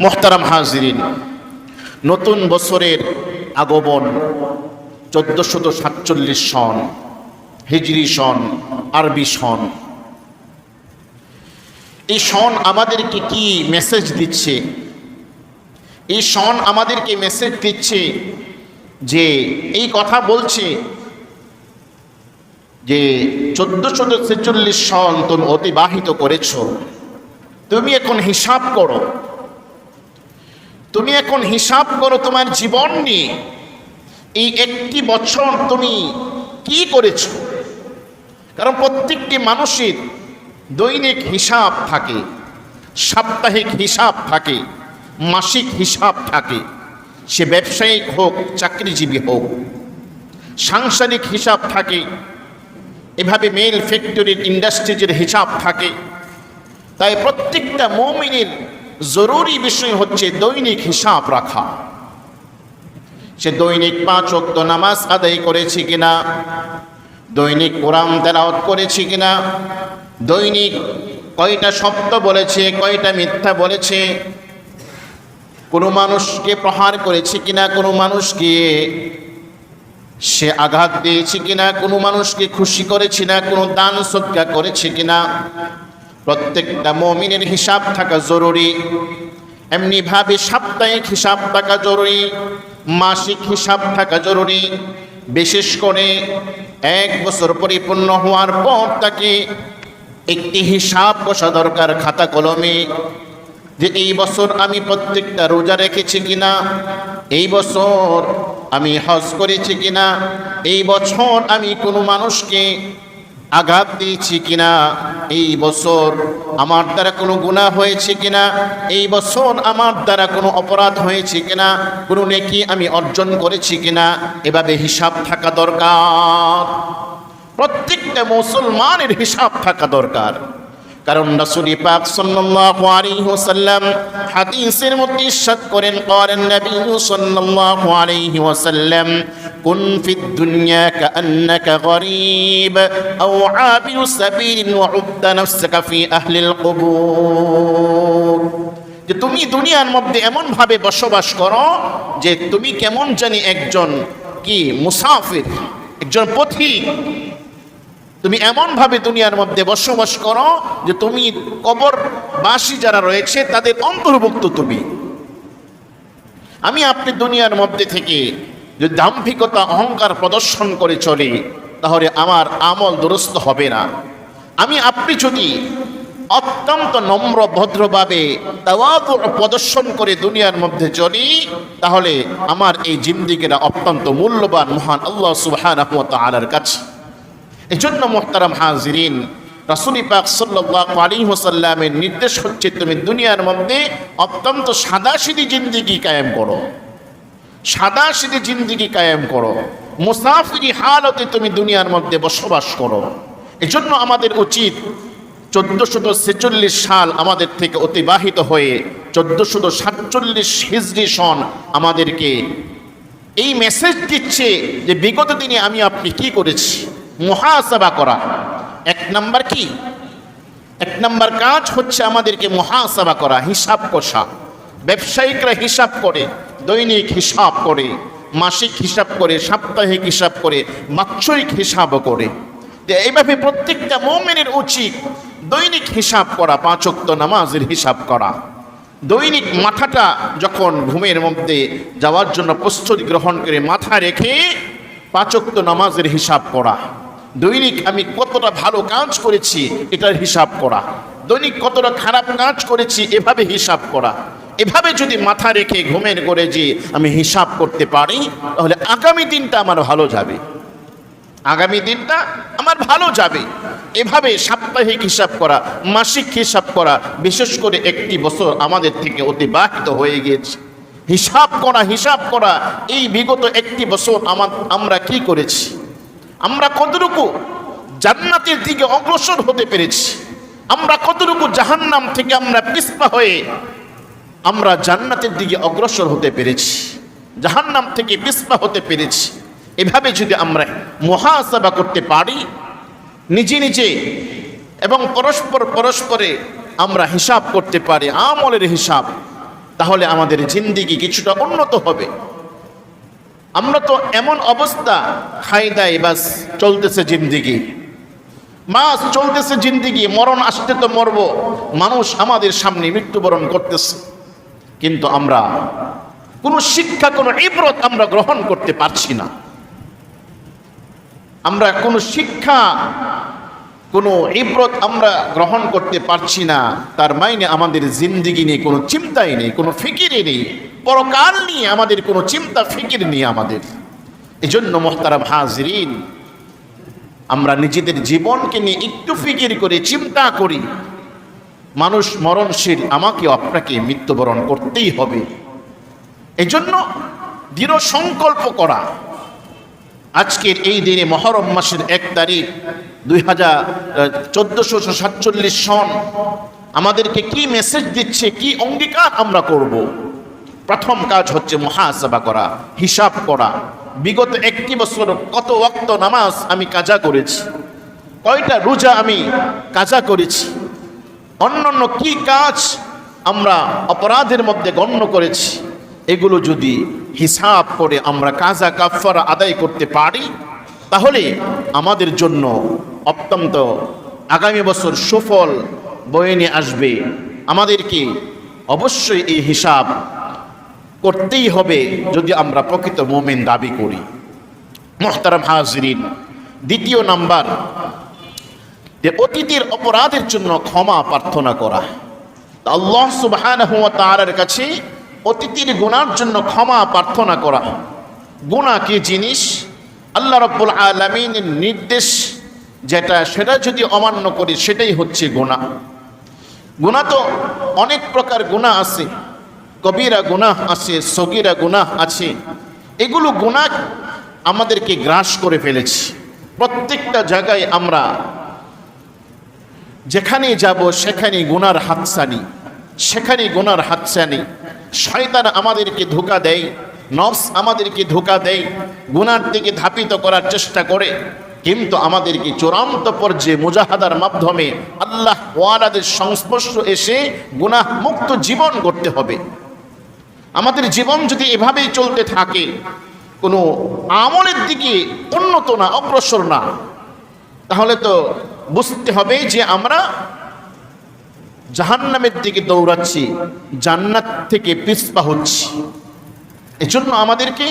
মোহতারাম হাজিরিন, নতুন বছরের আগমন, চোদ্দশত সাতচল্লিশ সন, হিজরি সন, আরবি সন। এই সন আমাদেরকে কি মেসেজ দিচ্ছে? এই সন আমাদেরকে মেসেজ দিচ্ছে যে, এই কথা বলছে যে চোদ্দশো ছেচল্লিশ সন তুমি অতিবাহিত করেছ। তুমি এখন হিসাব করো। তুমি এখন হিসাব করো তোমার জীবন নিয়ে। এই একটি বছর তুমি কি করেছ? কারণ প্রত্যেকটি মানুষের দৈনিক হিসাব থাকে, সাপ্তাহিক হিসাব থাকে, মাসিক হিসাব থাকে। সে ব্যবসায়িক হোক, চাকরিজীবী হোক, সাংসারিক হিসাব থাকে, এভাবে মেল ফ্যাক্টরির ইন্ডাস্ট্রিজের হিসাব থাকে। তাই প্রত্যেকটা মৌমিনের জরুরি বিষয় হচ্ছে দৈনিক হিসাব রাখা। সে দৈনিক পাঁচ অক্ত নামাজ আদায় করেছে কিনা? দৈনিক কোরআন তেলাওয়াত করেছে কিনা? দৈনিক কয়টা শব্দ বলেছে, কয়টা মিথ্যা বলেছে? কোনো মানুষকে প্রহার করেছে কিনা? কোনো মানুষকে সে আঘাত দিয়েছে কিনা? কোনো মানুষকে খুশি করেছে না? কোনো দান সজ্ঞা করেছে কিনা? প্রত্যেকটা মমিনের হিসাব থাকা জরুরি। এমনিভাবে সাপ্তাহিক হিসাব থাকা জরুরি, মাসিক হিসাব থাকা জরুরি। বিশেষ করে এক বছর পরিপূর্ণ হওয়ার পর তাকে একটি হিসাব বসা দরকার খাতা কলমে যে এই বছর আমি প্রত্যেকটা রোজা রেখেছি কিনা, এই বছর আমি হজ করেছি কিনা, এই বছর আমি কোনো মানুষকে আঘাত দিয়েছি কিনা? এই বছর আমার দ্বারা কোনো গুণা হয়েছে কিনা? এই বছর আমার দ্বারা কোনো অপরাধ হয়েছে কিনা? কোনো নেকি আমি অর্জন করেছি কিনা? এভাবে হিসাব থাকা দরকার। প্রত্যেকটা মুসলমানের হিসাব থাকা দরকার। কারণ রাসূল পাক সাল্লাল্লাহু আলাইহি ওয়াসাল্লাম হাদিসের মধ্যে ইরশাদ করেন করেন নবী সাল্লাল্লাহু আলাইহি ওয়াসাল্লাম, কুন ফিদ দুনিয়া কাআন্নাকা গরিব, আও আবিরু সাবিল ওয়া উদ্দা নাফসাকা ফি আহলিল কুবুর। যে তুমি দুনিয়ার মধ্যে এমন ভাবে বসবাস করো যে তুমি কেমন জানি একজন কি মুসাফির, একজন পথিক তুমি এমনভাবে দুনিয়ার মধ্যে বসবাস করো যে তুমি কবরবাসী যারা রয়েছে, তাদের অন্তর্ভুক্ত তুমি। আমি আপনি দুনিয়ার মধ্যে থেকে যদি দাম্ভিকতা, অহংকার প্রদর্শন করে চলি, তাহলে আমার আমল দুরস্ত হবে না। আমি আপনি যদি অত্যন্ত নম্র, ভদ্রভাবে প্রদর্শন করে দুনিয়ার মধ্যে চলি, তাহলে আমার এই জিন্দিগিরা অত্যন্ত মূল্যবান, মহান আল্লাহ সুবহানাহু ওয়া তাআলার কাছে। এজন্য মোহতারাম হাজিরিন, রাসুল পাক সাল্লাল্লাহু আলাইহি ওয়াসাল্লামের নির্দেশ হচ্ছে তুমি দুনিয়ার মধ্যে অত্যন্ত সাদা সাদাসিধি জিন্দিগি কায়েম করো। সাদা সাদাসিধি জিন্দিগি কায়েম করো। মুসাফিরি হালতে তুমি দুনিয়ার মধ্যে বসবাস করো। এজন্য আমাদের উচিত চোদ্দশত ছেচল্লিশ সাল আমাদের থেকে অতিবাহিত হয়ে চোদ্দশত সাতচল্লিশ হিজরি সন আমাদেরকে এই মেসেজ দিচ্ছে যে বিগত দিনে আমি আপনি কি করেছি? মহাসাবা করা। এক নাম্বার কি? এক নাম্বার কাজ হচ্ছে আমাদেরকে মহাসাবা করা, হিসাব কষা। ব্যবসায়িকরা হিসাব করে, দৈনিক হিসাব করে, মাসিক হিসাব করে, সাপ্তাহিক হিসাব করে, বাৎসরিক হিসাবও করে। এইভাবে প্রত্যেকটা মোমেনের উচিত দৈনিক হিসাব করা পাঁচক্ত নামাজের হিসাব করা। দৈনিক মাথাটা যখন ঘুমের মধ্যে যাওয়ার জন্য প্রস্তুতি গ্রহণ করে মাথা রেখে পাঁচক্ত নামাজের হিসাব করা। দৈনিক আমি কতটা ভালো কাজ করেছি, এটার হিসাব করা। দৈনিক কতটা খারাপ কাজ করেছি, এভাবে হিসাব করা। এভাবে যদি মাথা রেখে ঘুমের করে যে আমি হিসাব করতে পারি, তাহলে আগামী দিনটা আমার ভালো যাবে। আগামী দিনটা আমার ভালো যাবে। এভাবে সাপ্তাহিক হিসাব করা, মাসিক হিসাব করা, বিশেষ করে একটি বছর আমাদের থেকে অতিবাহিত হয়ে গিয়েছে। হিসাব করা হিসাব করা, এই বিগত একটি বছর আমার আমরা কি করেছি? আমরা কতটুকু জান্নাতের দিকে অগ্রসর হতে পেরেছি? আমরা কতটুকু জাহান্নাম থেকে আমরা পিস্পা হয়ে আমরা জান্নাতের দিকে অগ্রসর হতে পেরেছি? জাহান্নাম থেকে পিস্পা হতে পেরেছি। এভাবে যদি আমরা মহাসাবা করতে পারি, নিজে নিজে এবং পরস্পর পরস্পরে আমরা হিসাব করতে পারি, আমলের হিসাব, তাহলে আমাদের জিন্দিগি কিছুটা উন্নত হবে। আমরা তো এমন অবস্থা। খাই দাই, বাস, চলতেছে জিন্দিগি। মাস চলতেছে জিন্দিগি, মরণ আসতে তো মরব। মানুষ আমাদের সামনে মৃত্যুবরণ করতেছে। কিন্তু আমরা, কোনো শিক্ষা, কোনো ইব্রত আমরা গ্রহণ করতে পারছি না। আমরা কোনো শিক্ষা কোনো ইব্রত আমরা গ্রহণ করতে পারছি না। তার মাইনে আমাদের জিন্দিগি নিয়ে কোনো চিন্তাই নেই, কোনো ফিকিরে নেই। পরকাল নিয়ে আমাদের কোনো চিন্তা, ফিকির নেই আমাদের। এজন্য মোহতারাম হাজরিন, আমরা নিজেদের জীবনকে নিয়ে একটু ফিকির করে, চিন্তা করি। মানুষ মরণশীল, আমাকে আপনাকে মৃত্যুবরণ করতেই হবে। এজন্য দৃঢ় সংকল্প করা। আজকের এই দিনে মহরম মাসের এক তারিখ দুই হাজার সাতচল্লিশ সন, আমাদেরকে কি মেসেজ দিচ্ছে, কি অঙ্গীকার আমরা করব। প্রথম কাজ হচ্ছে মহাসভা করা, হিসাব করা বিগত একটি বছর কত ওয়াক্ত নামাজ আমি কাজা করেছি, কয়টা রোজা আমি কাজা করেছি, অন্যান্য কি কাজ আমরা অপরাধের মধ্যে গণ্য করেছি এগুলো যদি হিসাব করে আমরা কাজা কাফারা আদায় করতে পারি, তাহলে আমাদের জন্য অত্যন্ত আগামী বছর সুফল বয়ে আসবে। আমাদেরকে অবশ্যই এই হিসাব করতেই হবে যদি আমরা প্রকৃত মোমেন দাবি করি। মোহতারাম হাজরিন, দ্বিতীয় নাম্বার, যে অতীতের অপরাধের জন্য ক্ষমা প্রার্থনা করা। আল্লাহ ওয়া তাআলার কাছে অতীতের গুনার জন্য ক্ষমা প্রার্থনা করা। গুনাহ কি জিনিস? আল্লাহ রাব্বুল আলামিনের নির্দেশ যেটা, সেটা যদি অমান্য করি, সেটাই হচ্ছে গুনাহ গুনাহ তো অনেক প্রকার গুনাহ আছে। কবিরা গুনাহ আছে, সগিরা গুনাহ আছে। এগুলো গুনাহ আমাদেরকে গ্রাস করে ফেলেছি। প্রত্যেকটা জায়গায় আমরা যেখানে যাব সেখানে গুনার হাতসানি সেখানে গুনার হাতসানি শয়তান আমাদেরকে ধোকা দেয়, নফস আমাদেরকে ধোকা দেয়, গুনার দিকে ধাপিত করার চেষ্টা করে, কিন্তু আমাদেরকে চূড়ান্ত পর্যায়ে মুজাহাদার মাধ্যমে আল্লাহ ওয়ালাদের সংস্পর্শ এসে গুনাহ মুক্ত জীবন করতে হবে। আমাদের জীবন যদি এভাবেই চলতে থাকে, কোনো আমলের দিকে উন্নত না, অগ্রসর না, তাহলে তো বুঝতে হবে যে আমরা জাহান্নামের দিকে দৌড়াচ্ছি, জান্নাত থেকে পিছপা হচ্ছি। এজন্য আমাদেরকে,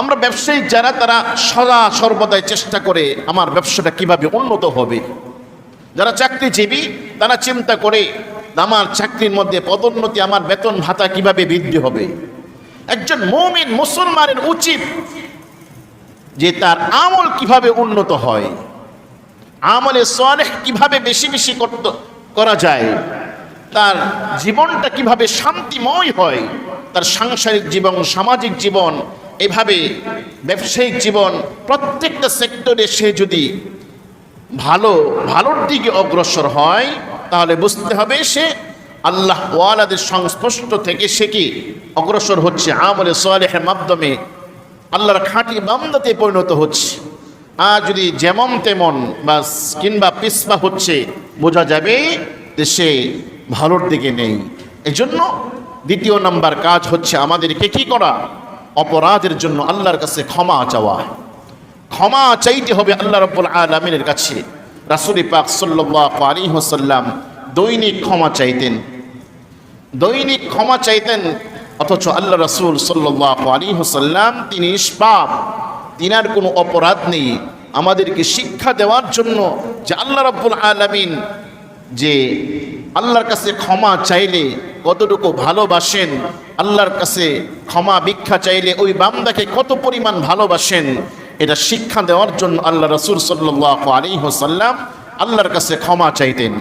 আমরা ব্যবসায়ী যারা, তারা সদা সর্বদাই চেষ্টা করে আমার ব্যবসাটা কীভাবে উন্নত হবে। যারা চাকরিজীবী, তারা চিন্তা করে আমার চাকরির মধ্যে পদোন্নতি, আমার বেতন ভাতা কীভাবে বৃদ্ধি হবে। একজন মৌমিন মুসলমানের উচিত যে তার আমল কীভাবে উন্নত হয়, আমলে সলেহ কীভাবে বেশি বেশি করত করা যায়, তার জীবনটা কীভাবে শান্তিময় হয়, তার সাংসারিক জীবন, সামাজিক জীবন, এভাবে ব্যবসায়িক জীবন, প্রত্যেকটা সেক্টরে সে যদি ভালো, ভালোর দিকে অগ্রসর হয়, তাহলে বুঝতে হবে সে আল্লাহ ওয়ালাদের সংস্পষ্ট থেকে সে কি অগ্রসর হচ্ছে, আমলে সোয়ালেহের মাধ্যমে, আল্লাহর খাঁটি বান্দাতে পরিণত হচ্ছে। আর যদি যেমন তেমন বা কিংবা পিসপা হচ্ছে, বোঝা যাবে যে সে ভালোর দিকে নেই। এজন্য দ্বিতীয় নাম্বার কাজ হচ্ছে আমাদেরকে কি করা? অপরাধের জন্য আল্লাহর কাছে ক্ষমা চাওয়া। ক্ষমা চাইতে হবে আল্লাহ রব্বুল আলমিনের কাছে। রাসুলি পাক সাল্লাহ আলী হোসাল্লাম দৈনিক ক্ষমা চাইতেন। দৈনিক ক্ষমা চাইতেন, অথচ আল্লাহ রসুল সাল্লাহ আলী হোসাল্লাম তিনি নিষ্পাপ। তিনার কোনো অপরাধ নেই। আমাদেরকে শিক্ষা দেওয়ার জন্য যে আল্লাহ রব্বুল আলমিন যে আল্লাহর কাছে ক্ষমা চাইলে কতটুকু ভালোবাসেন, আল্লাহর কাছে ক্ষমা ভিক্ষা চাইলে ওই বান্দাকে কত পরিমাণ ভালোবাসেন, এটা শিক্ষা দেওয়ার জন্য আল্লাহ রসুল সাল্লাহ আলী হোসাল্লাম আল্লাহর কাছে ক্ষমা চাইতেন।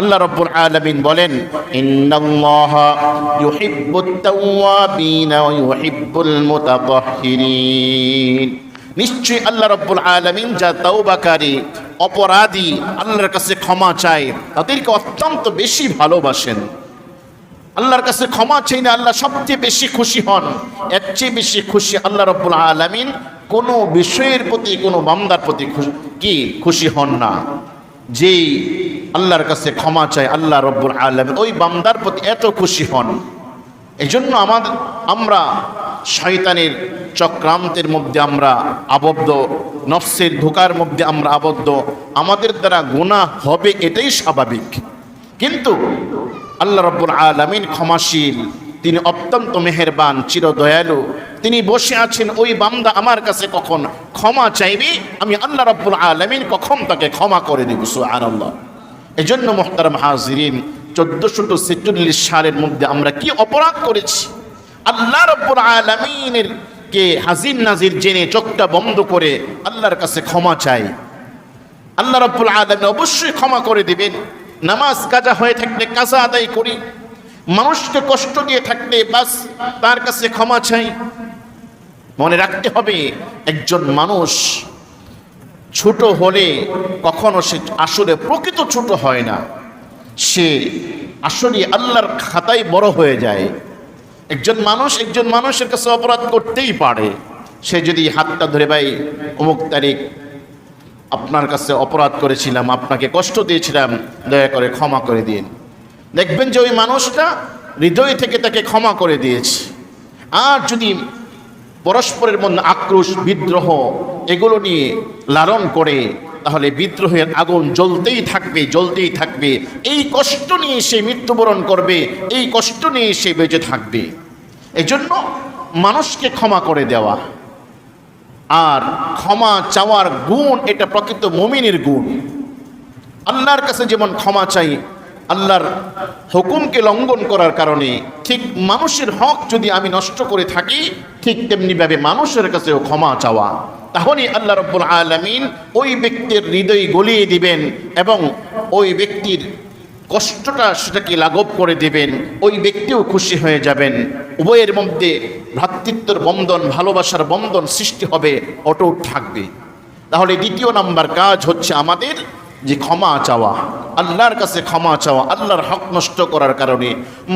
আল্লাহ রব্বুল আলামিন বলেন, ইন্নাল্লাহ নিশ্চয়ই আল্লাহ রব্বুল আলামিন যা তাওবাকারী, অপরাধী আল্লাহর কাছে ক্ষমা চায়, তাদেরকে অত্যন্ত বেশি ভালোবাসেন। আল্লাহর কাছে ক্ষমা চাই না আল্লাহ সবচেয়ে বেশি খুশি হন। এর চেয়ে বেশি খুশি আল্লাহ রব্বুল আলামিন কোনো বিষয়ের প্রতি, কোনো বান্দার প্রতি কি খুশি হন না। যেই আল্লাহর কাছে ক্ষমা চায় আল্লাহ রব্বুল আলম ওই বান্দার প্রতি এত খুশি হন। এই জন্য আমাদের আমরা শয়তানের চক্রান্তের মধ্যে আমরা আবদ্ধ, নফসের ধোকার মধ্যে আমরা আবদ্ধ। আমাদের দ্বারা গুণা হবে এটাই স্বাভাবিক। কিন্তু আল্লাহ রব্বুল আলমিন ক্ষমাশীল, তিনি অত্যন্ত মেহেরবান চির দয়ালু তিনি বসে আছেন, ওই বান্দা আমার কাছে কখন ক্ষমা চাইবে? আমি আল্লাহ রব্বুল আলমিন কখন তাকে ক্ষমা করে দিব? সুআন আল্লাহ এজন্য মোহতারাম হাজিরিন, চোদ্দশো ছেচল্লিশ সালের মধ্যে আমরা কি অপরাধ করেছি? আল্লাহ রব্বুল আলমিনের কে হাজির নাজির জেনে চোখটা বন্ধ করে আল্লাহর কাছে ক্ষমা চাই। আল্লাহ রব্বুল আলমিন অবশ্যই ক্ষমা করে দিবেন। নামাজ কাজা হয়ে থাকলে কাজা আদায় করি। মানুষকে কষ্ট দিয়ে থাকলে বাস তার কাছে ক্ষমা চাই। মনে রাখতে হবে, একজন মানুষ ছোট হলে কখনো সে আসলে প্রকৃত ছোট হয় না। সে আসলে আল্লাহর খাতায় বড় হয়ে যায়। একজন মানুষ একজন মানুষের কাছে অপরাধ করতেই পারে। সে যদি হাতটা ধরে, ভাই, অমুক তারিখ আপনার কাছে অপরাধ করেছিলাম, আপনাকে কষ্ট দিয়েছিলাম, দয়া করে ক্ষমা করে দিন। দেখবেন যে ওই মানুষটা হৃদয় থেকে তাকে ক্ষমা করে দিয়েছে। আর যদি পরস্পরের মধ্যে আক্রোশ, বিদ্রোহ এগুলো নিয়ে লালন করে তাহলে বিদ্রোহের আগুন জ্বলতেই থাকবে জ্বলতেই থাকবে। এই কষ্ট নিয়ে সে মৃত্যুবরণ করবে, এই কষ্ট নিয়ে সে বেঁচে থাকবে। এজন্য মানুষকে ক্ষমা করে দেওয়া। আর ক্ষমা চাওয়ার গুণ, এটা প্রকৃত মমিনের গুণ। আল্লাহর কাছে যেমন ক্ষমা চাই, আল্লাহর হুকুমকে লঙ্ঘন করার কারণে ঠিক মানুষের হক যদি আমি নষ্ট করে থাকি, ঠিক তেমনিভাবে মানুষের কাছেও ক্ষমা চাওয়া। তাহলে আল্লাহ রব্বুল আলমিন ওই ব্যক্তির হৃদয় গলিয়ে দিবেন এবং ওই ব্যক্তির কষ্টটা সেটাকে লাঘব করে দিবেন, ওই ব্যক্তিও খুশি হয়ে যাবেন। উভয়ের মধ্যে ভ্রাতৃত্বর বন্ধন, ভালোবাসার বন্ধন সৃষ্টি হবে, অটুট থাকবে। তাহলে দ্বিতীয় নাম্বার কাজ হচ্ছে আমাদের যে ক্ষমা চাওয়া। আল্লাহর কাছে ক্ষমা চাওয়া, আল্লাহর হক নষ্ট করার কারণে।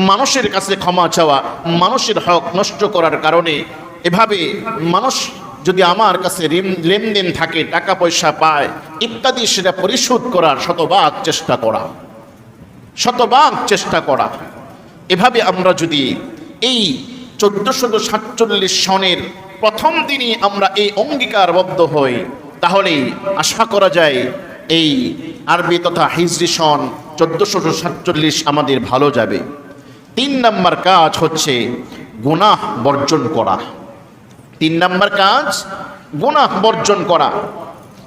মানুষের কাছে ক্ষমা চাওয়া, মানুষের হক নষ্ট করার কারণে। এভাবে মানুষ যদি আমার কাছে লেনদেন থাকে টাকা পয়সা পায়, ইত্যাদি, সেটা পরিশোধ করার শতভাগ চেষ্টা করা। শতভাগ চেষ্টা করা। এভাবে আমরা যদি এই চোদ্দশো সাতচল্লিশ সনের প্রথম দিনই আমরা এই অঙ্গীকারবদ্ধ হই, তাহলে আশা করা যায় এই আরবি তথা হিজরি সন চোদ্দশো সাতচল্লিশ আমাদের ভালো যাবে। তিন নম্বর কাজ হচ্ছে গুনাহ বর্জন করা। তিন নম্বর কাজ, গুনাহ বর্জন করা।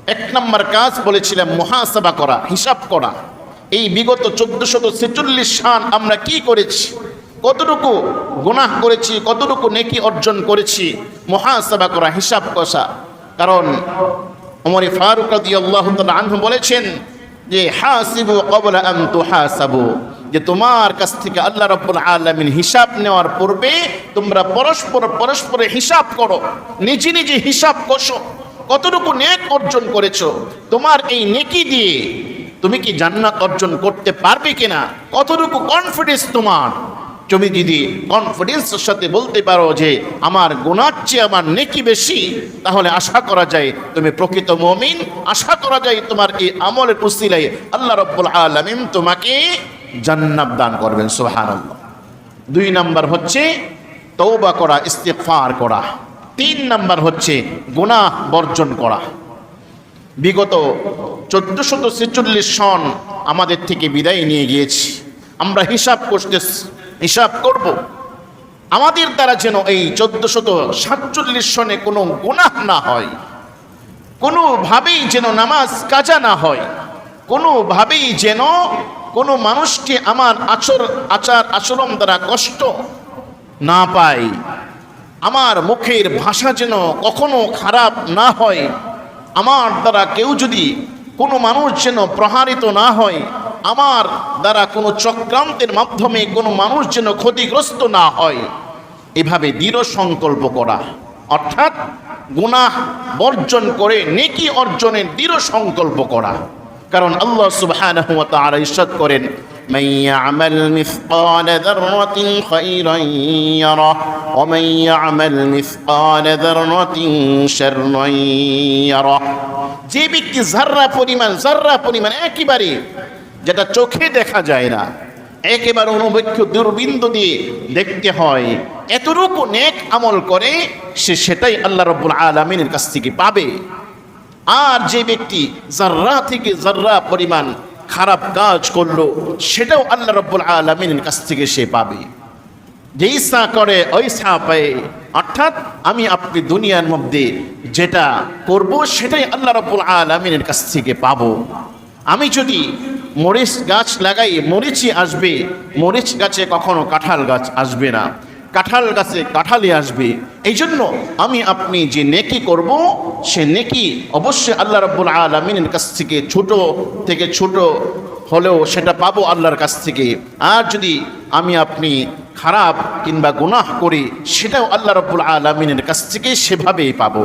এক নম্বর কাজ বলেছিলাম মহাসভা করা, হিসাব করা। এই বিগত চোদ্দশত ছেচল্লিশ সাল আমরা কি করেছি? কতটুকু গুনাহ করেছি, কতটুকু নেকি অর্জন করেছি? মহাসভা করা, হিসাব কষা। কারণ ওমরে ফারুক তাআলা আনহু বলেছেন যে, হাসিবু ক্বাবলা আন তুহাসাবু। যে তোমার কাছ থেকে আল্লাহ রাব্বুল আলামিন হিসাব নেওয়ার পূর্বে তোমরা পরস্পর পরস্পরে হিসাব করো। নিজে নিজে হিসাব কষো। কতটুকু নেক অর্জন করেছ? তোমার এই নেকি দিয়ে তুমি কি জান্নাত অর্জন করতে পারবে কিনা? কতটুকু কনফিডেন্স তোমার? তুমি যদি কনফিডেন্সের সাথে বলতে পারো যে আমার গুণার চেয়ে আমার নেকি বেশি, তাহলে আশা করা যায় তুমি প্রকৃত মমিন। আশা করা যায় তোমার এই আমলের উসিলাই আল্লাহ রব্বুল আলমিন তোমাকে জান্নাত দান করবেন, সুবহানাল্লাহ। দুই নাম্বার হচ্ছে তৌবা করা ইস্তেফার করা। তিন নাম্বার হচ্ছে গুণা বর্জন করা। বিগত চোদ্দশত ছেচল্লিশ সন আমাদের থেকে বিদায় নিয়ে গিয়েছি। আমরা হিসাব করতে হিসাব করব। আমাদের দ্বারা যেন এই চোদ্দশত সাতচল্লিশ সনে কোনো গুনাহ না হয়, কোনোভাবেই যেন নামাজ কাজা না হয়। কোনোভাবেই যেন কোনো মানুষকে আমার আচর, আচার আচরণ দ্বারা কষ্ট না পাই আমার মুখের ভাষা যেন কখনো খারাপ না হয়। আমার দ্বারা কেউ যদি কোনো মানুষ যেন প্রহারিত না হয়, আমার দ্বারা কোনো চক্রান্তের মাধ্যমে কোনো মানুষ যেন ক্ষতিগ্রস্ত না হয়। এভাবে দৃঢ় সংকল্প করা। অর্থাৎ গুনাহ বর্জন করে নেকি অর্জনের দৃঢ় সংকল্প করা। কারণ আল্লাহ সুবহানাহু ওয়া তাআলা ইরশাদ করেন من يعمل مثقال ذرة خيرا يره ومن يعمل مثقال ذرة شرا يره যে ব্যক্তি জাররা পরিমাণ জাররা পরিমাণ একেবারে যেটা চোখে দেখা যায় না একেবারে অনুবেক্ষ দুর্বিন্দু দিয়ে দেখতে হয় এতটুকু নেক আমল করে সে সেটাই আল্লাহ রব্বুল আলমিনের কাছ থেকে পাবে আর যে ব্যক্তি জার্রা থেকে জার্রা পরিমাণ খারাপ কাজ করল, সেটাও আল্লাহ রব্বুল আলমিনের কাছ থেকে সে পাবে। যেই সা করে ওই সা পায়। অর্থাৎ আমি আপনি দুনিয়ার মধ্যে যেটা করব, সেটাই আল্লাহ রব্বুল আলমিনের কাছ থেকে পাবো। আমি যদি মরিচ গাছ লাগাই, মরিচই আসবে, মরিচ গাছে কখনো কাঁঠাল গাছ আসবে না। কাঁঠাল গাছে কাঁঠালই আসবে। এই জন্য আমি আপনি যে নেকি করব, সে নেকি অবশ্যই আল্লাহ রব্বুল আলমিনের কাছ থেকে ছোট থেকে ছোট হলেও সেটা পাবো আল্লাহর কাছ থেকে। আর যদি আমি আপনি খারাপ কিংবা গুনাহ করি, সেটাও আল্লাহ রব্বুল আলমিনের কাছ থেকে সেভাবেই পাবো।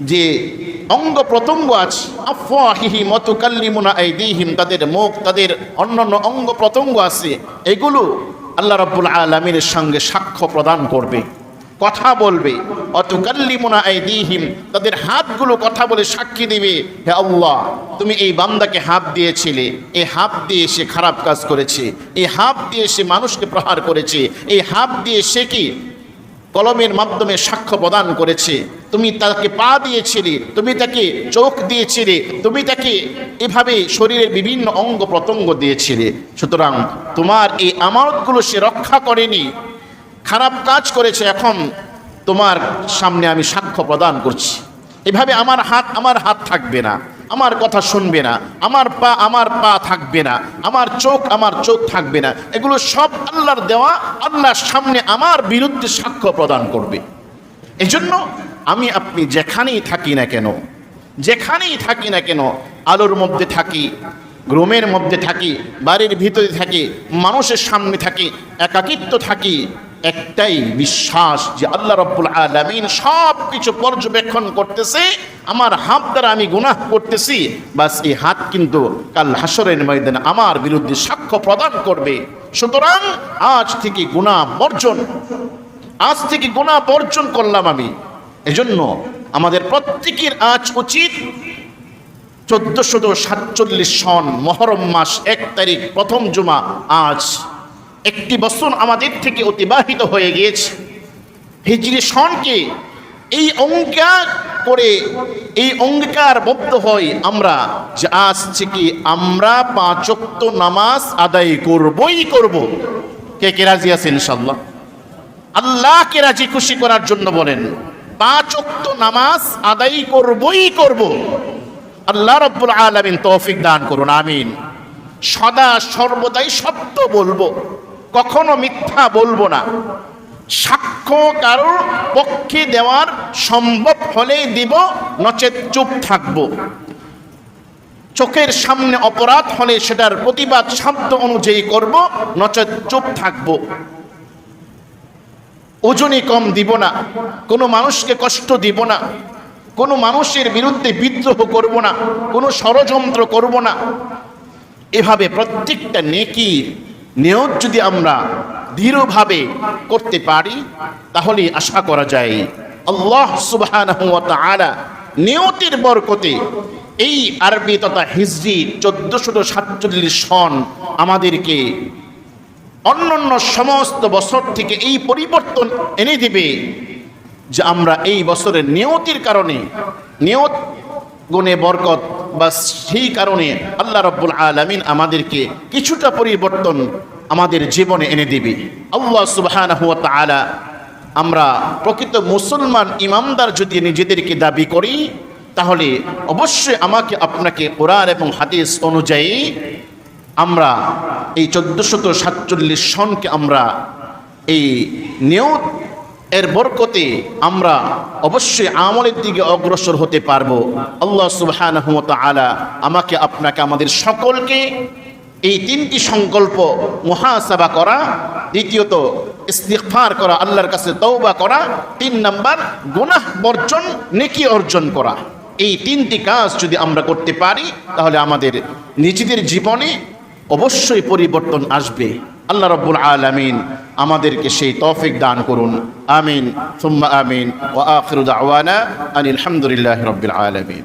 যে অঙ্গ প্রত্যঙ্গ আছে। আফওয়াহিহি মতুকাল্লিমুনা আইদিহিম, তাদের মুখ, তাদের অন্যান্য অঙ্গ প্রত্যঙ্গ আছে। এগুলো আল্লাহ রাব্বুল আলামিনের সঙ্গে সাক্ষ্য প্রদান করবে। কথা বলবে। অতুকাল্লিমুনা আইদিহিম, তাদের হাতগুলো কথা বলে সাক্ষী দিবে। হে আল্লাহ, তুমি এই বান্দাকে হাত দিয়েছিলে। এই হাত দিয়ে সে খারাপ কাজ করেছে। এই হাত দিয়ে সে মানুষকে প্রহার করেছে। এই হাত দিয়ে সে কি কলমের মাধ্যমে সাক্ষ্য প্রদান করেছে? তুমি তাকে পা দিয়েছিলে, তুমি তাকে চোখ দিয়েছিলে, তুমি তাকে এভাবে শরীরের বিভিন্ন অঙ্গ প্রত্যঙ্গ দিয়েছিলে। সুতরাং তোমার এই আমানতগুলো সে রক্ষা করেনি। খারাপ কাজ করেছে, এখন তোমার সামনে আমি সাক্ষ্য প্রদান করছি। এভাবে আমার হাত আমার হাত থাকবে না, আমার কথা শুনবে না, আমার পা আমার পা থাকবে না, আমার চোখ আমার চোখ থাকবে না। এগুলো সব আল্লাহর দেওয়া, আল্লাহর সামনে আমার বিরুদ্ধে সাক্ষ্য প্রদান করবে। এজন্য আমি আপনি যেখানেই থাকি না কেন, যেখানেই থাকি না কেন, আলোর মধ্যে থাকি, রুমের মধ্যে থাকি, বাড়ির ভিতরে থাকি, মানুষের সামনে থাকি, একাকিত্ব থাকি, একটাই বিশ্বাস যে আল্লাহ রব্বুল আলমিন সব কিছু পর্যবেক্ষণ করতেছে, আমার হাত দ্বারা আমি গুনাহ করতেছি, বাস এই হাত কিন্তু কাল হাসরের ময়দানে আমার বিরুদ্ধে সাক্ষ্য প্রদান করবে। সুতরাং আজ থেকে গুণা বর্জন, আজ থেকে গুনাহ বর্জন করলাম আমি। এজন্য আমাদের প্রত্যেকের আজ উচিত চোদ্দশত সাতচল্লিশ সন মহরম মাস এক তারিখ প্রথম জুমা আজ একটি বছর আমাদের থেকে অতিবাহিত হয়ে গিয়েছে। হিজরি সনকে এই অঙ্গীকার করে, এই অঙ্গীকার বদ্ধ হই আমরা যে আজ থেকে আমরা পাঁচক্ত নামাজ আদায় করবই করব। কে কে রাজি আছে ইনশাল্লাহ আল্লাহকে রাজি খুশি করার জন্য বলেন। পাঁচ অক্ত নামাজ আদায় করবই করব। আল্লাহ রব্বুল আলমিন তৌফিক দান করুন, আমিন। সদা সর্বদাই সত্য বলব, কখনো মিথ্যা বলব না। সাক্ষ্য কারোর পক্ষে দেওয়ার সম্ভব হলেই দিব নচেত চুপ থাকব। চোখের সামনে অপরাধ হলে সেটার প্রতিবাদ শব্দ অনুযায়ী করব নচেত চুপ থাকব। ওজনে কম দিব না। কোনো মানুষকে কষ্ট দিব না। কোনো মানুষের বিরুদ্ধে বিদ্রোহ করব না। কোনো ষড়যন্ত্র করব না। এভাবে প্রত্যেকটা নেকি নিয়ত যদি আমরা দৃঢ়ভাবে করতে পারি তাহলে আশা করা যায়। আল্লাহ তাআলা নিয়তের বরকতে এই আরবি তথা হিজরি চোদ্দশত সাতচল্লিশ সন আমাদেরকে অন্যান্য সমস্ত বছর থেকে এই পরিবর্তন এনে দিবে যে আমরা এই বছরের নিয়তির কারণে, নিয়ত গুণে বরকত বা সেই কারণে আল্লাহ রব্বুল আলমিন আমাদেরকে কিছুটা পরিবর্তন আমাদের জীবনে এনে দিবে। আল্লাহ সুবহানাহু ওয়া তাআলা আমরা প্রকৃত মুসলমান ইমামদার যদি নিজেদেরকে দাবি করি, তাহলে অবশ্যই আমাকে আপনাকে কোরআন এবং হাদিস অনুযায়ী আমরা এই চোদ্দশত সাতচল্লিশ সনকে আমরা এই নিয়ত, এর বরকতে আমরা অবশ্যই আমলের দিকে অগ্রসর হতে পারব। আল্লাহ সুবহানাহু আলা আমাকে, আপনাকে, আমাদের সকলকে এই তিনটি সংকল্প মুহাসাবা করা, দ্বিতীয়ত ইস্তিগফার করা, আল্লাহর কাছে তৌবা করা, তিন নাম্বার গুনাহ বর্জন, নেকি অর্জন করা। এই তিনটি কাজ যদি আমরা করতে পারি, তাহলে আমাদের নিজেদের জীবনে অবশ্যই পরিবর্তন আসবে। আল্লাহ রব্বুল আলমিন আমাদেরকে সেই তৌফিক দান করুন। আমিন, সুম্মা আমিন ও আফরুদ আওয়ানা আনিল হামদুলিল্লাহ রব্বিল আলমিন।